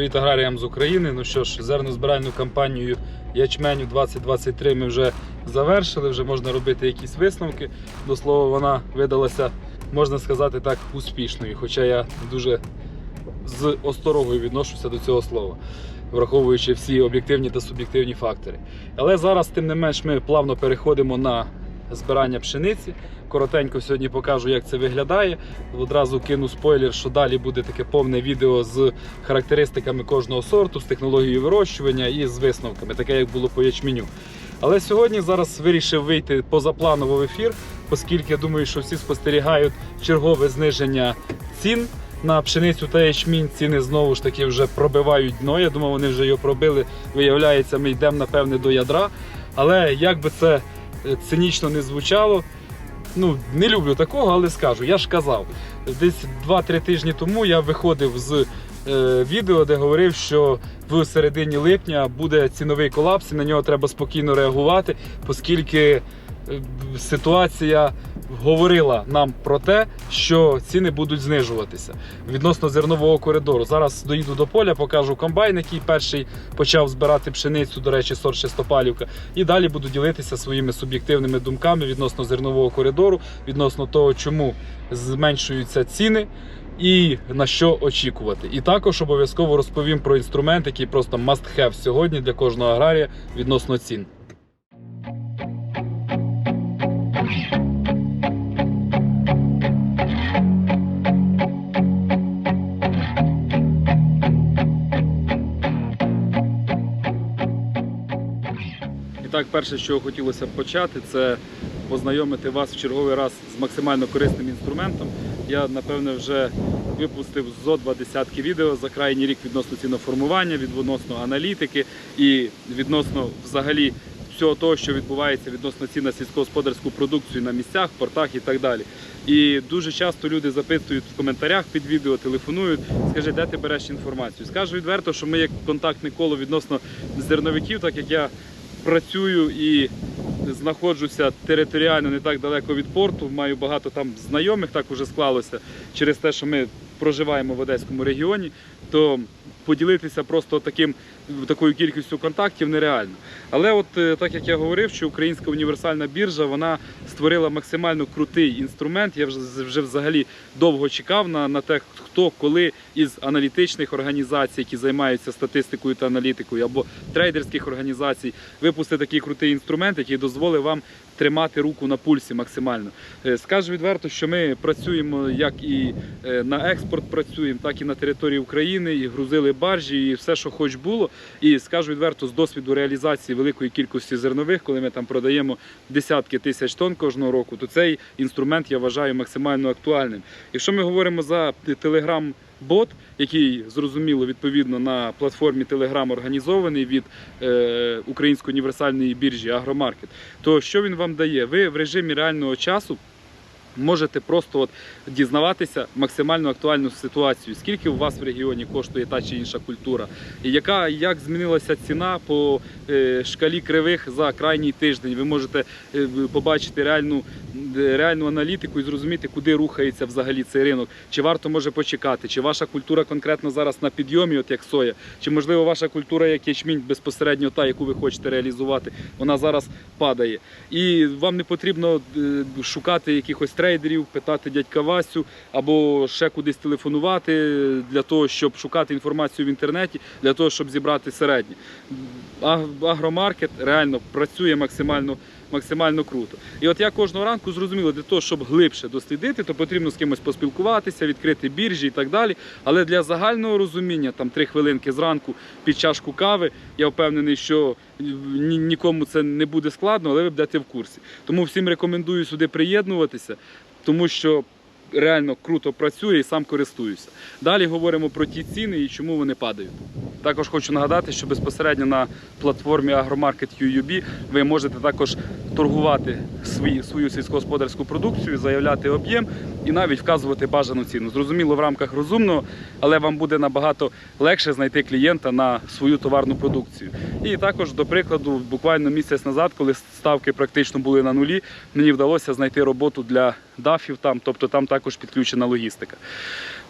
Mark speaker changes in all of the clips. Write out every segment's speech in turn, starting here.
Speaker 1: Привіт аграріям з України. Ну що ж, зернозбиральну кампанію ячменю 2023 ми вже завершили, вже можна робити якісь висновки. До слова, вона видалася, можна сказати так, успішною. Хоча я дуже з осторогою відношуся до цього слова, враховуючи всі об'єктивні та суб'єктивні фактори. Але зараз, тим не менш, ми плавно переходимо на збирання пшениці. Коротенько сьогодні покажу, як це виглядає. Одразу кину спойлер, що далі буде таке повне відео з характеристиками кожного сорту, з технологією вирощування і з висновками, таке як було по ячменю. Але сьогодні зараз вирішив вийти позапланово в ефір, оскільки я думаю, що всі спостерігають чергове зниження цін. На пшеницю та ячмінь ціни знову ж таки вже пробивають дно. Я думав, вони вже його пробили. Виявляється, ми йдемо напевне до ядра. Але як би це цинічно не звучало, ну не люблю такого, але скажу. Я ж казав, десь 2-3 тижні тому я виходив з е, відео, де говорив, що в середині липня буде ціновий колапс, і на нього треба спокійно реагувати, оскільки е, ситуація говорила нам про те, що ціни будуть знижуватися відносно зернового коридору. Зараз доїду до поля, покажу комбайн, який перший почав збирати пшеницю, до речі, сорт Шестопалівка. І далі буду ділитися своїми суб'єктивними думками відносно зернового коридору, відносно того, чому зменшуються ціни. І на що очікувати. І також обов'язково розповім про інструмент, який просто must have сьогодні для кожного аграрія відносно цін. Так, перше, що хотілося б почати, це познайомити вас в черговий раз з максимально корисним інструментом. Я, напевне, вже випустив зо два десятки відео за крайній рік відносно ціноформування, відносно аналітики і відносно взагалі всього того, що відбувається відносно цін на сільськогосподарську продукцію на місцях, портах і так далі. І дуже часто люди запитують в коментарях під відео, телефонують, скажи, де ти береш інформацію. Скажу відверто, що ми як контактне коло відносно зерновиків, так як я працюю і знаходжуся територіально не так далеко від порту. Маю багато там знайомих, так уже склалося через те, що ми проживаємо в Одеському регіоні, то поділитися просто таким такою кількістю контактів нереально. Але от е, так як я говорив, що Українська універсальна біржа вона створила максимально крутий інструмент. Я вже вже взагалі довго чекав на, на те, хто коли із аналітичних організацій, які займаються статистикою та аналітикою, або трейдерських організацій, випустити такий крутий інструмент, який дозволить вам тримати руку на пульсі максимально. Е, Скажу відверто, що ми працюємо як і е, на експорт працюємо, так і на території України, і грузили баржі, і все, що хоч було. І скажу відверто, з досвіду реалізації великої кількості зернових, коли ми там продаємо десятки тисяч тонн кожного року, то цей інструмент я вважаю максимально актуальним. Якщо ми говоримо за Telegram бот, який зрозуміло відповідно на платформі Telegram організований від е, Української універсальної біржі Агромаркет, то що він вам дає? Ви в режимі реального часу. Можете просто от дізнаватися максимально актуальну ситуацію, скільки у вас в регіоні коштує та чи інша культура, яка як змінилася ціна по е, шкалі кривих за крайній тиждень. Ви можете е, побачити реальну, е, реальну аналітику і зрозуміти, куди рухається взагалі цей ринок. Чи варто може почекати, чи ваша культура конкретно зараз на підйомі, от як соя, чи можливо ваша культура як ячмінь безпосередньо та, яку ви хочете реалізувати, вона зараз падає. І вам не потрібно шукати якихось трейдерів, питати дядька Васю або ще кудись телефонувати для того, щоб шукати інформацію в інтернеті, для того, щоб зібрати середнє. Агромаркет реально працює максимально. Максимально круто. І от я кожного ранку зрозуміло, для того, щоб глибше дослідити, то потрібно з кимось поспілкуватися, відкрити біржі і так далі. Але для загального розуміння, там три хвилинки зранку під чашку кави, я впевнений, що ні- нікому це не буде складно, але ви будете в курсі. Тому всім рекомендую сюди приєднуватися, тому що реально круто працює і сам користуюся. Далі говоримо про ті ціни і чому вони падають. Також хочу нагадати, що безпосередньо на платформі Agromarket UUB ви можете також торгувати свої, свою сільськогосподарську продукцію, заявляти об'єм і навіть вказувати бажану ціну. Зрозуміло, в рамках розумного, але вам буде набагато легше знайти клієнта на свою товарну продукцію. І також, до прикладу, буквально місяць назад, коли ставки практично були на нулі, мені вдалося знайти роботу для дафів там, тобто там також підключена логістика.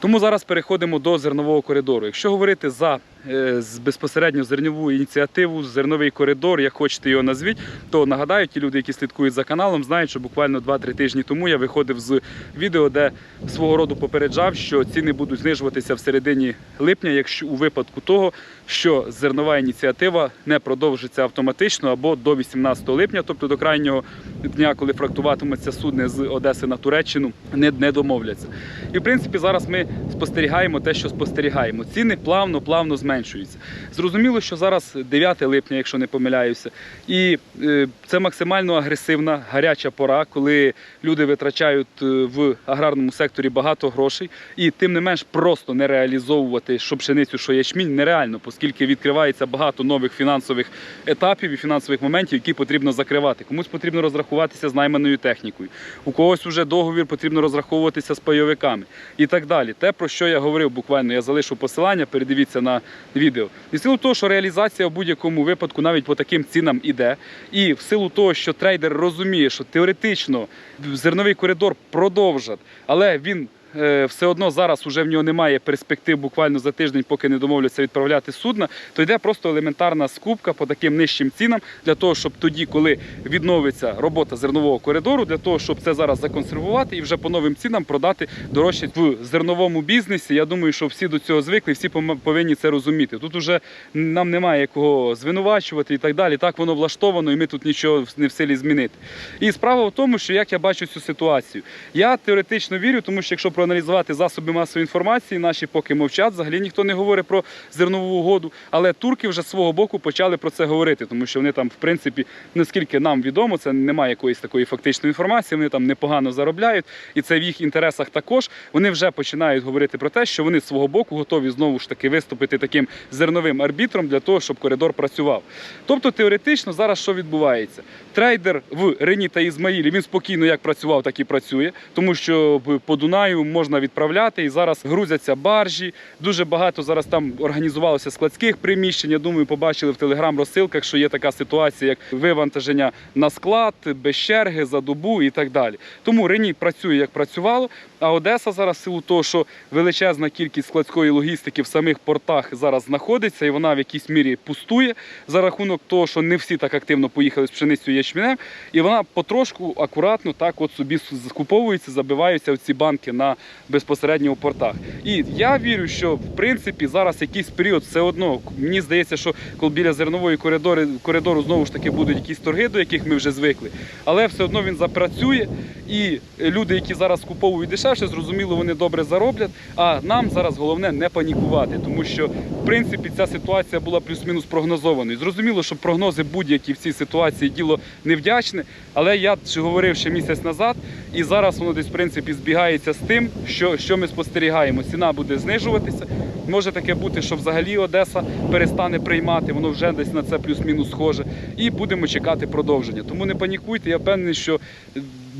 Speaker 1: Тому зараз переходимо до зернового коридору. Якщо говорити за е, безпосередньо зернову ініціативу, зерновий коридор, як хочете його назвіть, то нагадаю, ті люди, які слідкують за каналом, знають, що буквально 2-3 тижні тому я виходив з відео, де свого роду попереджав, що ціни будуть знижуватися в середині липня, якщо у випадку того, що зернова ініціатива не продовжиться автоматично або до 18 липня, тобто до крайнього дня, коли фрактуватиметься судне з Одеси на Туреччину, не, не домовляться. І в принципі зараз ми спостерігаємо те, що спостерігаємо. Ціни плавно, плавно зменшуються. Зрозуміло, що зараз 9 липня, якщо не помиляюся, і е, це максимально агресивна, гаряча пора, коли люди витрачають е, в аграрному секторі багато грошей, і тим не менш просто не реалізовувати що пшеницю, що ячмінь нереально, оскільки відкривається багато нових фінансових етапів і фінансових моментів, які потрібно закривати. Комусь потрібно розрахуватися з найманою технікою, у когось вже договір потрібно розраховуватися з пайовиками і так далі. Те, про що я говорив буквально, я залишу посилання, передивіться на відео. І в силу того, що реалізація в будь-якому випадку навіть по таким цінам іде, і в силу того, що трейдер розуміє, що теоретично зерновий коридор продовжать, але він. Е, Все одно зараз вже в нього немає перспектив буквально за тиждень, поки не домовляться відправляти судна, то йде просто елементарна скупка по таким нижчим цінам для того, щоб тоді, коли відновиться робота зернового коридору, для того, щоб це зараз законсервувати і вже по новим цінам продати дорожче в зерновому бізнесі. Я думаю, що всі до цього звикли, всі повинні це розуміти. Тут уже нам немає кого звинувачувати і так далі. Так воно влаштовано, і ми тут нічого не в силі змінити. І справа в тому, що як я бачу цю ситуацію, я теоретично вірю, тому що якщо проаналізувати засоби масової інформації, наші поки мовчать, взагалі ніхто не говорить про зернову угоду. Але турки вже з свого боку почали про це говорити, тому що вони там, в принципі, наскільки нам відомо, це немає якоїсь такої фактичної інформації. Вони там непогано заробляють, і це в їх інтересах також. Вони вже починають говорити про те, що вони з свого боку готові знову ж таки виступити таким зерновим арбітром для того, щоб коридор працював. Тобто, теоретично зараз що відбувається? Трейдер в Рені та Ізмаїлі він спокійно як працював, так і працює, тому що по Дунаю можна відправляти і зараз грузяться баржі. Дуже багато зараз там організувалося складських приміщень. Я думаю, побачили в телеграм-розсилках, що є така ситуація, як вивантаження на склад, без черги, за добу і так далі. Тому Рені працює як працювало. А Одеса зараз, в силу того, що величезна кількість складської логістики в самих портах зараз знаходиться, і вона в якійсь мірі пустує за рахунок того, що не всі так активно поїхали з пшеницею ячменем, і вона потрошку акуратно так от собі скуповується, забиваються в ці банки на безпосередньо у портах. І я вірю, що в принципі зараз якийсь період все одно. Мені здається, що коли біля зернової коридори, коридору знову ж таки будуть якісь торги, до яких ми вже звикли, але все одно він запрацює. І люди, які зараз скуповують дешевше, зрозуміло, вони добре зароблять. А нам зараз головне не панікувати, тому що в принципі ця ситуація була плюс-мінус прогнозованою. Зрозуміло, що прогнози будь-які в цій ситуації діло невдячне, але я говорив ще місяць назад, і зараз воно десь в принципі збігається з тим, що, що ми спостерігаємо. Ціна буде знижуватися. Може таке бути, що взагалі Одеса перестане приймати, воно вже десь на це плюс-мінус схоже. І будемо чекати продовження. Тому не панікуйте, я впевнений, що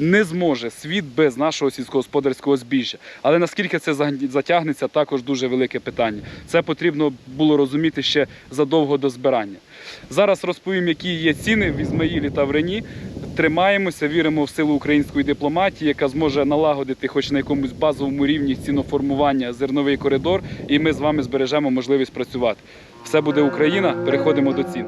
Speaker 1: не зможе світ без нашого сільськогосподарського збіжжя. Але наскільки це за- затягнеться, також дуже велике питання. Це потрібно було розуміти ще задовго до збирання. Зараз розповім, які є ціни в Ізмаїлі та в Рені. Тримаємося, віримо в силу української дипломатії, яка зможе налагодити, хоч на якомусь базовому рівні ціноформування зерновий коридор, і ми з вами збережемо можливість працювати. Все буде Україна. Переходимо до цін.